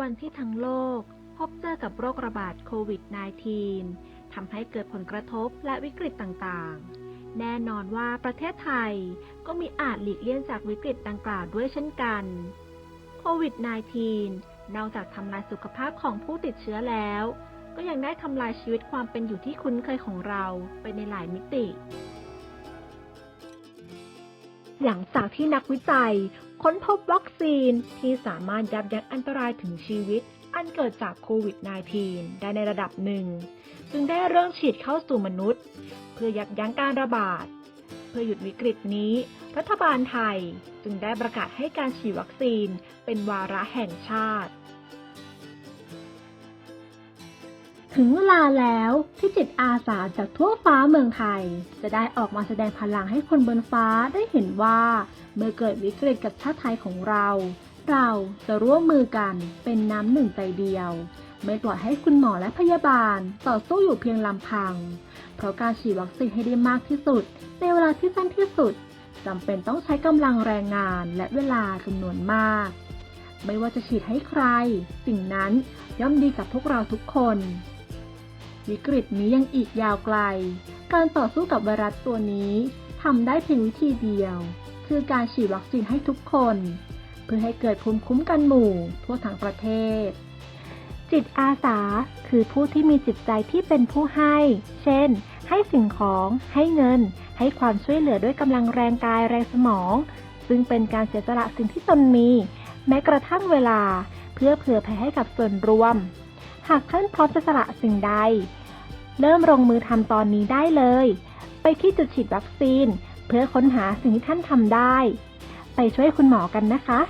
วันที่ทั้งโลก พบเจอกับโรคระบาดโควิด -19 ทำให้เกิดผลกระทบและวิกฤตต่างๆ แน่นอนว่าประเทศไทยก็มีอาจหลีกเลี่ยงจากวิกฤตดังกล่าวด้วยเช่นกันโควิด -19 นอกจากทำลายสุขภาพของผู้ติดเชื้อแล้ว ก็ยังได้ทำลายชีวิตความเป็นอยู่ที่คุ้นเคยของเราไปในหลายมิติ หลังจากที่นักวิจัย ค้นพบวัคซีนที่สามารถยับยั้งอันตรายถึงชีวิต อันเกิดจากโควิด -19 ได้ในระดับหนึ่ง จึงได้เริ่มฉีดเข้าสู่มนุษย์ เพื่อยับยั้งการระบาด เพื่อหยุดวิกฤตนี้ รัฐบาลไทยจึงได้ประกาศให้การฉีดวัคซีนเป็นวาระแห่งชาติ ถึงเวลาแล้วที่จิตอาสาจากทั่วฟ้าเมืองไทย จะได้ออกมาแสดงพลังให้คนบนฟ้าได้เห็นว่า เมื่อเกิดวิกฤตกับชาติไทยของเรา เราจะร่วมมือกันเป็นน้ำหนึ่งใจเดียว ไม่ปล่อยให้คุณหมอและพยาบาลต่อสู้อยู่เพียงลำพัง เพราะการฉีดวัคซีนให้ได้มากที่สุด ในเวลาที่สั้นที่สุดจำเป็นต้องใช้กำลังแรงงานและเวลาจำนวนมาก ไม่ว่าจะฉีดให้ใคร สิ่งนั้นย่อมดีกับพวกเราทุกคน วิกฤตนี้ยังอีกยาวไกล การต่อสู้กับไวรัสตัวนี้ทำได้เพียงวิธีเดียว คือการฉีดวัคซีนให้ทุกคน เพื่อให้เกิดภูมิคุ้มกันหมู่ทั่วทั้งประเทศ จิตอาสาคือผู้ที่มีจิตใจที่เป็นผู้ให้ เช่น ให้สิ่งของ ให้เงิน ให้ความช่วยเหลือด้วยกำลังแรงกายแรงสมอง ซึ่งเป็นการเสียสละสิ่งที่ตนมี แม้กระทั่งเวลา เพื่อเผื่อแผ่ให้กับส่วนรวม หากท่านพร้อมจะสละสิ่งใด เริ่มลงมือทำตอนนี้ได้เลย ไปที่จุดฉีดวัคซีน เพื่อค้นหาสิ่งที่ท่านทำได้ ไปช่วยคุณหมอกันนะคะ